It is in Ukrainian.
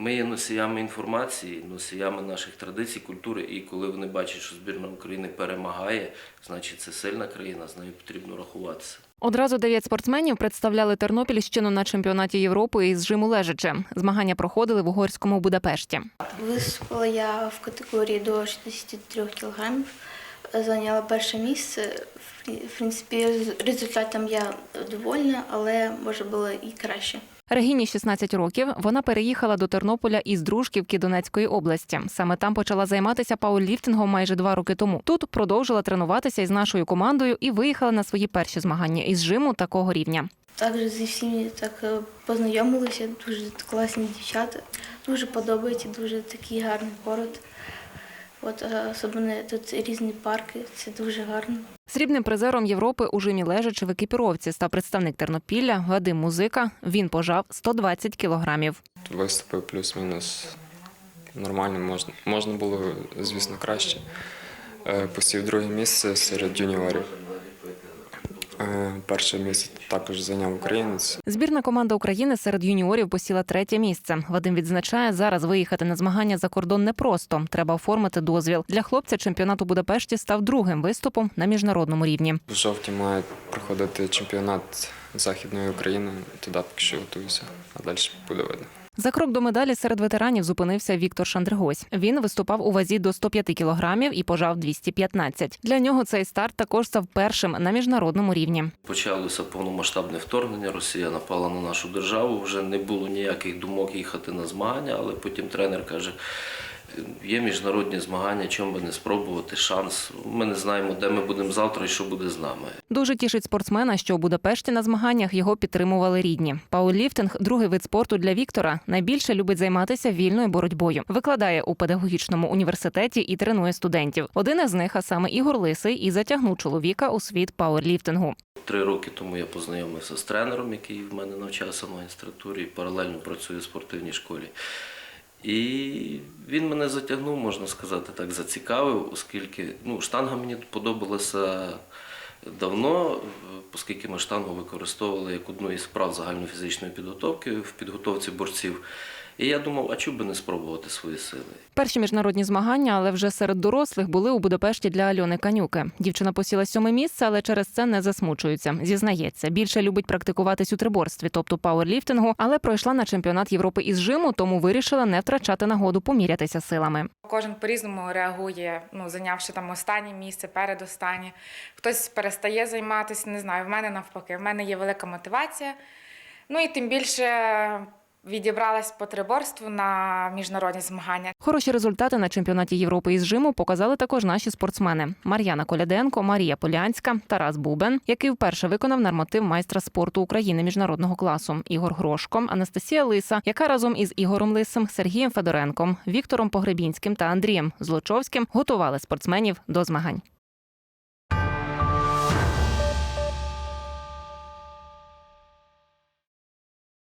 Ми є носіями інформації, носіями наших традицій, культури. І коли вони бачать, що збірна України перемагає, значить це сильна країна, з нею потрібно рахуватися. Одразу дев'ять спортсменів представляли Тернопільщину на чемпіонаті Європи із жиму лежачи. Змагання проходили в угорському Будапешті. Виступила я в категорії до 63 кілограмів. Зайняла перше місце. В принципі, з результатом я довольна, але може було і краще. Регіні 16 років. Вона переїхала до Тернополя із Дружківки Донецької області. Саме там почала займатися пауерліфтингом майже два роки тому. Тут продовжила тренуватися із нашою командою і виїхала на свої перші змагання із жиму такого рівня. Також зі всіми так е, познайомилися, дуже класні дівчата. Дуже подобається, дуже такий гарний город. От е, особливо тут різні парки, це дуже гарно. Срібним призером Європи у жимі лежачи в екіпіровці став представник Тернопілля Вадим Музика. Він пожав 120 кілограмів. Виступив плюс-мінус нормально, можна, можна було, звісно, краще. Е, Посів друге місце серед юніорів. Е, Перше місце також зайняв українець. Збірна команда України серед юніорів посіла третє місце. Вадим відзначає, зараз виїхати на змагання за кордон непросто. Треба оформити дозвіл. Для хлопця чемпіонат у Будапешті став другим виступом на міжнародному рівні. В жовтні має проходити чемпіонат Західної України. Туди поки що готуюся, а далі буде видно. За крок до медалі серед ветеранів зупинився Віктор Шандригось. Він виступав у вазі до 105 кілограмів і пожав 215. Для нього цей старт також став першим на міжнародному рівні. Почалося повномасштабне вторгнення. Росія напала на нашу державу. Вже не було ніяких думок їхати на змагання, але потім тренер каже. Є міжнародні змагання, чому би не спробувати шанс. Ми не знаємо, де ми будемо завтра і що буде з нами. Дуже тішить спортсмена, що у Будапешті на змаганнях його підтримували рідні. Пауерліфтинг – другий вид спорту для Віктора. Найбільше любить займатися вільною боротьбою. Викладає у педагогічному університеті і тренує студентів. Один із них, а саме Ігор Лисий, і затягнув чоловіка у світ пауерліфтингу. Три роки тому я познайомився з тренером, який в мене навчався в магістратурі, і паралельно працює в спортивній школі. І він мене затягнув, можна сказати, так зацікавив, оскільки ну, штанга мені подобалася давно, оскільки ми штангу використовували як одну із вправ загальнофізичної підготовки в підготовці борців. І я думав, а чому би не спробувати свої сили? Перші міжнародні змагання, але вже серед дорослих, були у Будапешті для Альони Канюки. Дівчина посіла сьоме місце, але через це не засмучується. Зізнається, більше любить практикуватись у триборстві, тобто пауерліфтингу, але пройшла на чемпіонат Європи із жиму, тому вирішила не втрачати нагоду помірятися силами. Кожен по-різному реагує, ну зайнявши там останнє місце, передостаннє. Хтось перестає займатися, не знаю. В мене навпаки, в мене є велика мотивація. Ну і тим більше відібралась по триборству на міжнародні змагання. Хороші результати на чемпіонаті Європи із жиму показали також наші спортсмени: Мар'яна Коляденко, Марія Полянська, Тарас Бубен, який вперше виконав норматив майстра спорту України міжнародного класу, Ігор Грошко, Анастасія Лиса, яка разом із Ігорем Лисим, Сергієм Федоренком, Віктором Погребінським та Андрієм Злочовським готували спортсменів до змагань.